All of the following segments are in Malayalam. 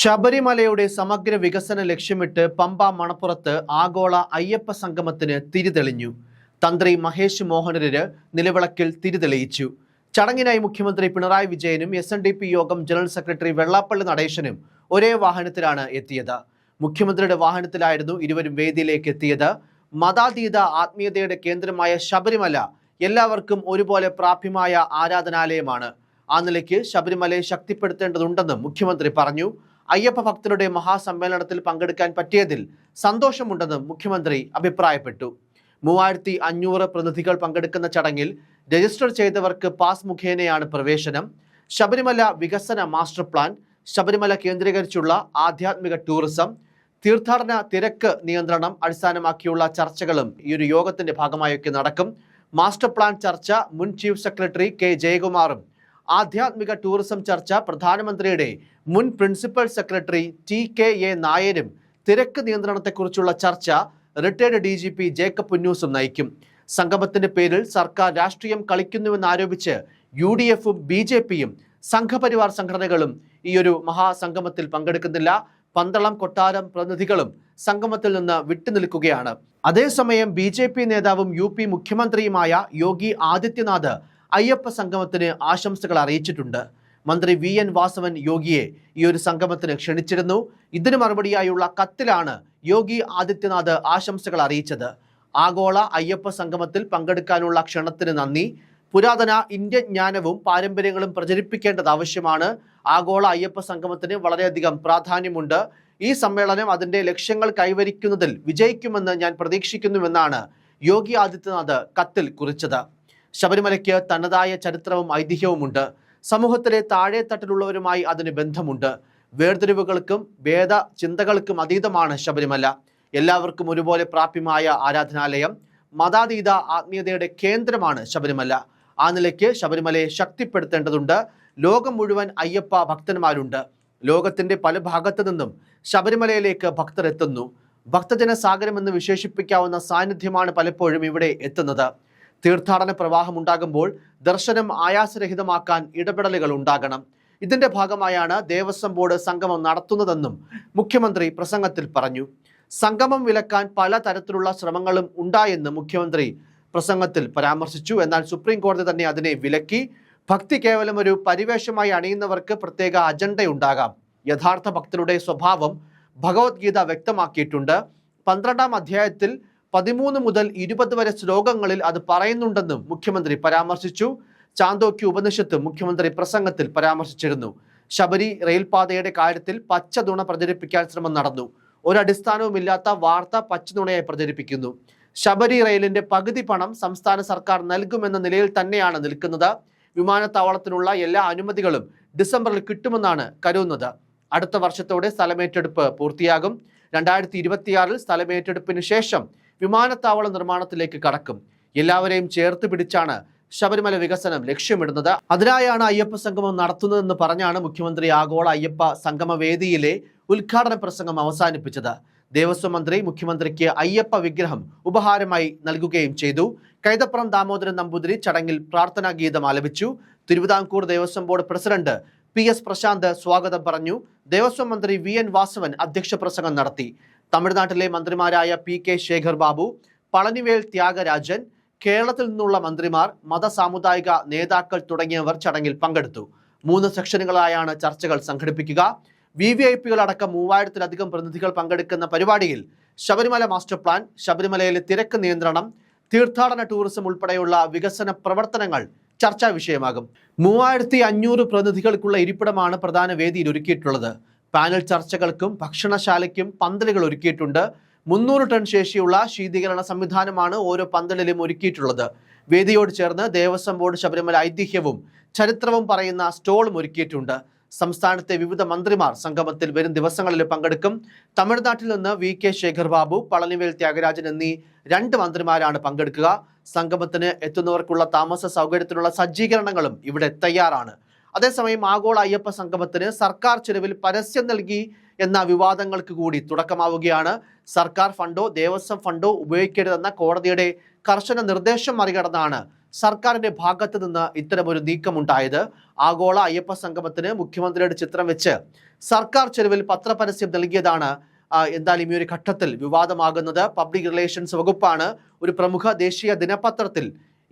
ശബരിമലയുടെ സമഗ്ര വികസന ലക്ഷ്യമിട്ട് പമ്പ മണപ്പുറത്ത് ആഗോള അയ്യപ്പ സംഗമത്തിന് തിരിതെളിഞ്ഞു. തന്ത്രി മഹേഷ് മോഹനരര് നിലവിളക്കിൽ തിരിതെളിയിച്ചു. ചടങ്ങിനായി മുഖ്യമന്ത്രി പിണറായി വിജയനും എസ് യോഗം ജനറൽ സെക്രട്ടറി വെള്ളാപ്പള്ളി നടേശനും ഒരേ വാഹനത്തിലാണ് എത്തിയത്. മുഖ്യമന്ത്രിയുടെ വാഹനത്തിലായിരുന്നു ഇരുവരും വേദിയിലേക്ക് എത്തിയത്. മതാതീത ആത്മീയതയുടെ കേന്ദ്രമായ ശബരിമല എല്ലാവർക്കും ഒരുപോലെ പ്രാപ്യമായ ആരാധനാലയമാണ്. ആ നിലയ്ക്ക് ശബരിമലയെ ശക്തിപ്പെടുത്തേണ്ടതുണ്ടെന്നും മുഖ്യമന്ത്രി പറഞ്ഞു. അയ്യപ്പ ഭക്തരുടെ മഹാസമ്മേളനത്തിൽ പങ്കെടുക്കാൻ പറ്റിയതിൽ സന്തോഷമുണ്ടെന്നും മുഖ്യമന്ത്രി അഭിപ്രായപ്പെട്ടു. മൂവായിരത്തി അഞ്ഞൂറ് പ്രതിനിധികൾ പങ്കെടുക്കുന്ന ചടങ്ങിൽ രജിസ്റ്റർ ചെയ്തവർക്ക് പാസ് മുഖേനയാണ് പ്രവേശനം. ശബരിമല വികസന മാസ്റ്റർ പ്ലാൻ ശബരിമല കേന്ദ്രീകരിച്ചുള്ള ആധ്യാത്മിക ടൂറിസം തീർത്ഥാടന തിരക്ക് നിയന്ത്രണം അടിസ്ഥാനമാക്കിയുള്ള ചർച്ചകളും ഈ ഒരു യോഗത്തിന്റെ ഭാഗമായൊക്കെ നടക്കും. മാസ്റ്റർ പ്ലാൻ ചർച്ച മുൻ ചീഫ് സെക്രട്ടറി കെ ജയകുമാറും ആധ്യാത്മിക ടൂറിസം ചർച്ച പ്രധാനമന്ത്രിയുടെ മുൻ principal secretary T K A നായരും തിരക്ക് നിയന്ത്രണത്തെക്കുറിച്ചുള്ള ചർച്ച retired D G P Jacob പുന്നൂസും നയിക്കും. സംഗമത്തിന്റെ പേരിൽ സർക്കാർ രാഷ്ട്രീയം കളിക്കുന്നുവെന്നാരോപിച്ച് യു ഡി എഫും ബി ജെ പിയും സംഘപരിവാർ സംഘടനകളും ഈ ഒരു മഹാസംഗമത്തിൽ പങ്കെടുക്കുന്നില്ല. പന്തളം കൊട്ടാരം പ്രതിനിധികളും സംഗമത്തിൽ നിന്ന് വിട്ടുനിൽക്കുകയാണ്. അതേസമയം ബി ജെ പി നേതാവും യു പി മുഖ്യമന്ത്രിയുമായ യോഗി ആദിത്യനാഥ് അയ്യപ്പ സംഗമത്തിന് ആശംസകൾ അറിയിച്ചിട്ടുണ്ട്. മന്ത്രി വി എൻ വാസവൻ യോഗിയെ ഈ ഒരു സംഗമത്തിന് ക്ഷണിച്ചിരുന്നു. ഇതിന് മറുപടിയായുള്ള കത്തിലാണ് യോഗി ആദിത്യനാഥ് ആശംസകൾ അറിയിച്ചത്. ആഗോള അയ്യപ്പ സംഗമത്തിൽ പങ്കെടുക്കാനുള്ള ക്ഷണത്തിന് നന്ദി. പുരാതന ഇന്ത്യൻ ജ്ഞാനവും പാരമ്പര്യങ്ങളും പ്രചരിപ്പിക്കേണ്ടത് ആവശ്യമാണ്. ആഗോള അയ്യപ്പ സംഗമത്തിന് വളരെയധികം പ്രാധാന്യമുണ്ട്. ഈ സമ്മേളനം അതിന്റെ ലക്ഷ്യങ്ങൾ കൈവരിക്കുന്നതിൽ വിജയിക്കുമെന്ന് ഞാൻ പ്രതീക്ഷിക്കുന്നുവെന്നാണ് യോഗി ആദിത്യനാഥ് കത്തിൽ കുറിച്ചത്. ശബരിമലയ്ക്ക് തനതായ ചരിത്രവും ഐതിഹ്യവുമുണ്ട്. സമൂഹത്തിലെ താഴെ തട്ടിലുള്ളവരുമായി അതിന് ബന്ധമുണ്ട്. വേർതിരിവുകൾക്കും ഭേദ ചിന്തകൾക്കും അതീതമാണ് ശബരിമല. എല്ലാവർക്കും ഒരുപോലെ പ്രാപ്യമായ ആരാധനാലയം മതാതീത ആത്മീയതയുടെ കേന്ദ്രമാണ് ശബരിമല. ആ നിലയ്ക്ക് ശബരിമലയെ ശക്തിപ്പെടുത്തേണ്ടതുണ്ട്. ലോകം മുഴുവൻ അയ്യപ്പ ഭക്തന്മാരുണ്ട്. ലോകത്തിന്റെ പല ഭാഗത്തു നിന്നും ശബരിമലയിലേക്ക് ഭക്തർ എത്തുന്നു. ഭക്തജന സാഗരമെന്ന് വിശേഷിപ്പിക്കാവുന്ന സാന്നിധ്യമാണ് പലപ്പോഴും ഇവിടെ എത്തുന്നത്. തീർത്ഥാടന പ്രവാഹം ഉണ്ടാകുമ്പോൾ ദർശനം ആയാസരഹിതമാക്കാൻ ഇടപെടലുകൾ ഉണ്ടാകണം. ഇതിന്റെ ഭാഗമായാണ് ദേവസ്വം ബോർഡ് സംഗമം നടത്തുന്നതെന്നും മുഖ്യമന്ത്രി പ്രസംഗത്തിൽ പറഞ്ഞു. സംഗമം വിലക്കാൻ പല തരത്തിലുള്ള ശ്രമങ്ങളും ഉണ്ടായെന്ന് മുഖ്യമന്ത്രി പ്രസംഗത്തിൽ പരാമർശിച്ചു. എന്നാൽ സുപ്രീം കോടതി തന്നെ അതിനെ വിലക്കി. ഭക്തി കേവലം ഒരു പരിവേഷമായി അണിയുന്നവർക്ക് പ്രത്യേക അജണ്ടയുണ്ടാകാം. യഥാർത്ഥ ഭക്തരുടെ സ്വഭാവം ഭഗവത്ഗീത വ്യക്തമാക്കിയിട്ടുണ്ട്. പന്ത്രണ്ടാം അധ്യായത്തിൽ പതിമൂന്ന് മുതൽ ഇരുപത് വരെ ശ്ലോകങ്ങളിൽ അത് പറയുന്നുണ്ടെന്നും മുഖ്യമന്ത്രി പരാമർശിച്ചു. ചാന്തോക്യ ഉപനിഷത്ത് മുഖ്യമന്ത്രി പ്രസംഗത്തിൽ പരാമർശിച്ചിരുന്നു. ശബരി റെയിൽപാതയുടെ കാര്യത്തിൽ പച്ച നുണ പ്രചരിപ്പിക്കാൻ ശ്രമം നടന്നു. ഒരടിസ്ഥാനവുമില്ലാത്ത വാർത്ത പച്ചനുണയായി പ്രചരിപ്പിക്കുന്നു. ശബരി റെയിലിന്റെ പകുതി പണം സംസ്ഥാന സർക്കാർ നൽകുമെന്ന നിലയിൽ തന്നെയാണ് നിൽക്കുന്നത്. വിമാനത്താവളത്തിനുള്ള എല്ലാ അനുമതികളും ഡിസംബറിൽ കിട്ടുമെന്നാണ് കരുതുന്നത്. അടുത്ത വർഷത്തോടെ സ്ഥലമേറ്റെടുപ്പ് പൂർത്തിയാകും. രണ്ടായിരത്തി ഇരുപത്തിയാറിൽ സ്ഥലമേറ്റെടുപ്പിന് ശേഷം വിമാനത്താവള നിർമ്മാണത്തിലേക്ക് കടക്കും. എല്ലാവരെയും ചേർത്ത് പിടിച്ചാണ് ശബരിമല വികസനം ലക്ഷ്യമിടുന്നത്. അതിനായാണ് അയ്യപ്പ സംഗമം നടത്തുന്നതെന്ന് പറഞ്ഞാണ് മുഖ്യമന്ത്രി ആഗോള അയ്യപ്പ സംഗമ വേദിയിലെ ഉദ്ഘാടന പ്രസംഗം അവസാനിപ്പിച്ചത്. ദേവസ്വം മന്ത്രി മുഖ്യമന്ത്രിക്ക് അയ്യപ്പ വിഗ്രഹം ഉപഹാരമായി നൽകുകയും ചെയ്തു. കൈതപ്പുറം ദാമോദരൻ നമ്പൂതിരി ചടങ്ങിൽ പ്രാർത്ഥനാ ഗീതം ആലപിച്ചു. Thiruvithamkoor Devaswom board president P S Prashanth സ്വാഗതം പറഞ്ഞു. ദേവസ്വം മന്ത്രി വി എൻ വാസവൻ അധ്യക്ഷ പ്രസംഗം നടത്തി. തമിഴ്നാട്ടിലെ മന്ത്രിമാരായ പി കെ ശേഖർ ബാബു പളനിവേൽ ത്യാഗരാജൻ കേരളത്തിൽ നിന്നുള്ള മന്ത്രിമാർ മത സാമുദായിക നേതാക്കൾ തുടങ്ങിയവർ ചടങ്ങിൽ പങ്കെടുത്തു. മൂന്ന് സെക്ഷനുകളായാണ് ചർച്ചകൾ സംഘടിപ്പിക്കുക. വി വി ഐ പികൾ അടക്കം മൂവായിരത്തിലധികം പ്രതിനിധികൾ പങ്കെടുക്കുന്ന പരിപാടിയിൽ ശബരിമല മാസ്റ്റർ പ്ലാൻ ശബരിമലയിലെ തിരക്ക് നിയന്ത്രണം തീർത്ഥാടന ടൂറിസം ഉൾപ്പെടെയുള്ള വികസന പ്രവർത്തനങ്ങൾ ചർച്ചാ വിഷയമാകും. മൂവായിരത്തി അഞ്ഞൂറ് പ്രതിനിധികൾക്കുള്ള ഇരിപ്പിടമാണ് പ്രധാന വേദിയിൽ ഒരുക്കിയിട്ടുള്ളത്. പാനൽ ചർച്ചകൾക്കും ഭക്ഷണശാലയ്ക്കും പന്തലുകൾ ഒരുക്കിയിട്ടുണ്ട്. മുന്നൂറ് ടൺ ശേഷിയുള്ള ശീതീകരണ സംവിധാനമാണ് ഓരോ പന്തലിലും ഒരുക്കിയിട്ടുള്ളത്. വേദിയോട് ചേർന്ന് ദേവസ്വം ബോർഡ് ശബരിമല ഐതിഹ്യവും ചരിത്രവും പറയുന്ന സ്റ്റോളും ഒരുക്കിയിട്ടുണ്ട്. സംസ്ഥാനത്തെ വിവിധ മന്ത്രിമാർ സംഗമത്തിൽ വരും ദിവസങ്ങളിൽ പങ്കെടുക്കും. തമിഴ്നാട്ടിൽ നിന്ന് വി കെ ശേഖർ ബാബു പളനിവേൽ ത്യാഗരാജൻ എന്നീ രണ്ട് മന്ത്രിമാരാണ് പങ്കെടുക്കുക. സംഗമത്തിന് എത്തുന്നവർക്കുള്ള താമസ സൗകര്യത്തിനുള്ള സജ്ജീകരണങ്ങളും ഇവിടെ തയ്യാറാണ്. അതേസമയം ആഗോള അയ്യപ്പ സംഗമത്തിന് സർക്കാർ ചെലവിൽ പരസ്യം നൽകി എന്ന വിവാദങ്ങൾക്ക് കൂടി തുടക്കമാവുകയാണ്. സർക്കാർ ഫണ്ടോ ദേവസ്വം ഫണ്ടോ ഉപയോഗിക്കരുതെന്ന കോടതിയുടെ കർശന നിർദ്ദേശം മറികടന്നാണ് സർക്കാരിന്റെ ഭാഗത്ത് നിന്ന് ഇത്തരമൊരു നീക്കമുണ്ടായത്. ആഗോള അയ്യപ്പ സംഗമത്തിന് മുഖ്യമന്ത്രിയുടെ ചിത്രം വെച്ച് സർക്കാർ ചെലവിൽ പത്രപരസ്യം നൽകിയതാണ്. എന്തായാലും ഈ ഒരു ഘട്ടത്തിൽ വിവാദമാകുന്നത്. പബ്ലിക് റിലേഷൻസ് വകുപ്പാണ് ഒരു പ്രമുഖ ദേശീയ ദിനപത്രത്തിൽ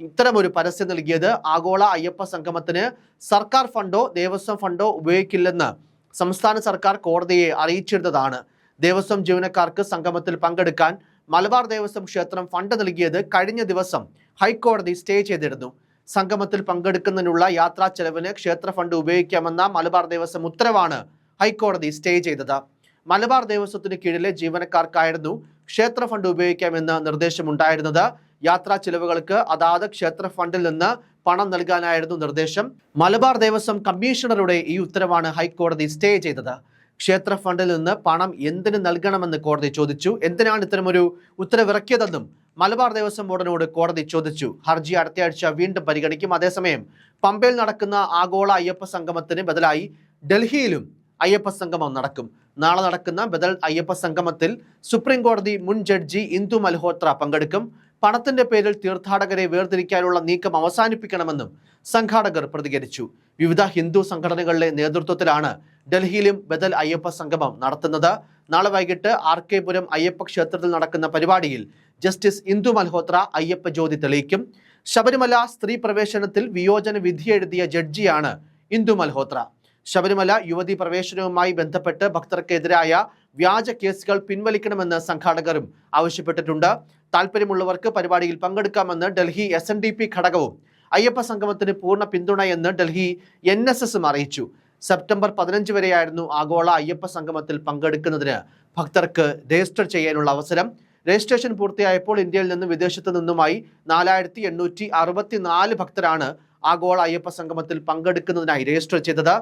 ഇത്തരമൊരു പരസ്യം നൽകിയത്. ആഗോള അയ്യപ്പ സംഗമത്തിന് സർക്കാർ ഫണ്ടോ ദേവസ്വം ഫണ്ടോ ഉപയോഗിക്കില്ലെന്ന് സംസ്ഥാന സർക്കാർ കോടതിയെ അറിയിച്ചിരുന്നതാണ്. ദേവസ്വം ജീവനക്കാർക്ക് സംഗമത്തിൽ പങ്കെടുക്കാൻ മലബാർ ദേവസ്വം ക്ഷേത്രം ഫണ്ട് നൽകിയത് കഴിഞ്ഞ ദിവസം ഹൈക്കോടതി സ്റ്റേ ചെയ്തിരുന്നു. സംഗമത്തിൽ പങ്കെടുക്കുന്നതിനുള്ള യാത്രാ ചെലവിന് ക്ഷേത്ര ഫണ്ട് ഉപയോഗിക്കാമെന്ന മലബാർ ദേവസ്വം ഉത്തരവാണ് ഹൈക്കോടതി സ്റ്റേ ചെയ്തത്. മലബാർ ദേവസ്വത്തിന് കീഴിലെ ജീവനക്കാർക്കായിരുന്നു ക്ഷേത്ര ഫണ്ട് ഉപയോഗിക്കാമെന്ന് നിർദ്ദേശമുണ്ടായിരുന്നത്. യാത്രാ ചിലവുകൾക്ക് അതാത് ക്ഷേത്ര ഫണ്ടിൽ നിന്ന് പണം നൽകാനായിരുന്നു നിർദ്ദേശം. മലബാർ ദേവസ്വം കമ്മീഷണറുടെ ഈ ഉത്തരവാണ് ഹൈക്കോടതി സ്റ്റേ ചെയ്തത്. ക്ഷേത്ര ഫണ്ടിൽ നിന്ന് പണം എന്തിന് നൽകണമെന്ന് കോടതി ചോദിച്ചു. എന്തിനാണ് ഇത്തരമൊരു ഉത്തരവിറക്കിയതെന്നും മലബാർ ദേവസ്വം ബോർഡിനോട് കോടതി ചോദിച്ചു. ഹർജി അടുത്തയാഴ്ച വീണ്ടും പരിഗണിക്കും. അതേസമയം പമ്പയിൽ നടക്കുന്ന ആഗോള അയ്യപ്പ സംഗമത്തിന് ബദലായി ഡൽഹിയിലും അയ്യപ്പ സംഗമം നടക്കും. നാളെ നടക്കുന്ന ബദൽ അയ്യപ്പ സംഗമത്തിൽ സുപ്രീം കോടതി മുൻ ജഡ്ജി ഇന്ദു മൽഹോത്ര പങ്കെടുക്കും. പണത്തിന്റെ പേരിൽ തീർത്ഥാടകരെ വേർതിരിക്കാനുള്ള നീക്കം അവസാനിപ്പിക്കണമെന്നും സംഘാടകർ പ്രതികരിച്ചു. വിവിധ ഹിന്ദു സംഘടനകളുടെ നേതൃത്വത്തിലാണ് ഡൽഹിയിലും ബദൽ അയ്യപ്പ സംഗമം നടത്തുന്നത്. നാളെ വൈകിട്ട് ആർ കെ പുരം അയ്യപ്പ ക്ഷേത്രത്തിൽ നടക്കുന്ന പരിപാടിയിൽ ജസ്റ്റിസ് ഇന്ദു മൽഹോത്ര അയ്യപ്പ ജ്യോതി തെളിയിക്കും. ശബരിമല സ്ത്രീ പ്രവേശനത്തിൽ വിയോജന വിധി എഴുതിയ ജഡ്ജിയാണ് ഇന്ദു മൽഹോത്ര. ശബരിമല യുവതി പ്രവേശനവുമായി ബന്ധപ്പെട്ട് ഭക്തർക്കെതിരായ വ്യാജ കേസുകൾ പിൻവലിക്കണമെന്ന് സംഘാടകരും ആവശ്യപ്പെട്ടിട്ടുണ്ട്. താല്പര്യമുള്ളവർക്ക് പരിപാടിയിൽ പങ്കെടുക്കാമെന്ന് ഡൽഹി എസ് ഘടകവും അയ്യപ്പ സംഗമത്തിന് പൂർണ പിന്തുണയെന്ന് ഡൽഹി എൻ എസ് എസും അറിയിച്ചു. സെപ്റ്റംബർ പതിനഞ്ച് വരെയായിരുന്നു ആഗോള അയ്യപ്പ സംഗമത്തിൽ പങ്കെടുക്കുന്നതിന് ഭക്തർക്ക് രജിസ്റ്റർ ചെയ്യാനുള്ള അവസരം. രജിസ്ട്രേഷൻ പൂർത്തിയായപ്പോൾ ഇന്ത്യയിൽ നിന്നും വിദേശത്തു നിന്നുമായി നാലായിരത്തി എണ്ണൂറ്റി അറുപത്തിനാല് ഭക്തരാണ് ആഗോള അയ്യപ്പ സംഗമത്തിൽ പങ്കെടുക്കുന്നതിനായി രജിസ്റ്റർ ചെയ്തത്.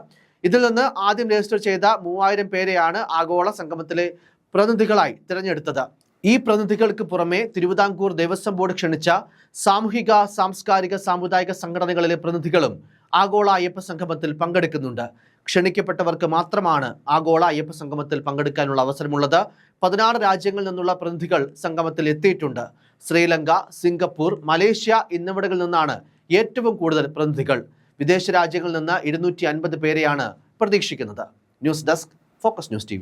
ഇതിൽ നിന്ന് ആദ്യം രജിസ്റ്റർ ചെയ്ത മൂവായിരം പേരെയാണ് ആഗോള സംഗമത്തിലെ പ്രതിനിധികളായി തിരഞ്ഞെടുത്തത്. ഈ പ്രതിനിധികൾക്ക് പുറമെ തിരുവിതാംകൂർ ദേവസ്വം ബോർഡ് ക്ഷണിച്ച സാമൂഹിക സാംസ്കാരിക സാമുദായിക സംഘടനകളിലെ പ്രതിനിധികളും ആഗോള അയ്യപ്പ സംഗമത്തിൽ പങ്കെടുക്കുന്നുണ്ട്. ക്ഷണിക്കപ്പെട്ടവർക്ക് മാത്രമാണ് ആഗോള അയ്യപ്പ സംഗമത്തിൽ പങ്കെടുക്കാനുള്ള അവസരമുള്ളത്. പതിനാറ് രാജ്യങ്ങളിൽ നിന്നുള്ള പ്രതിനിധികൾ സംഗമത്തിൽ എത്തിയിട്ടുണ്ട്. ശ്രീലങ്ക സിംഗപ്പൂർ മലേഷ്യ എന്നിവിടങ്ങളിൽ നിന്നാണ് ഏറ്റവും കൂടുതൽ പ്രതിനിധികൾ. വിദേശ രാജ്യങ്ങളിൽ നിന്ന് ഇരുന്നൂറ്റി അൻപത് പേരെയാണ് പ്രതീക്ഷിക്കുന്നത്. News desk focus news T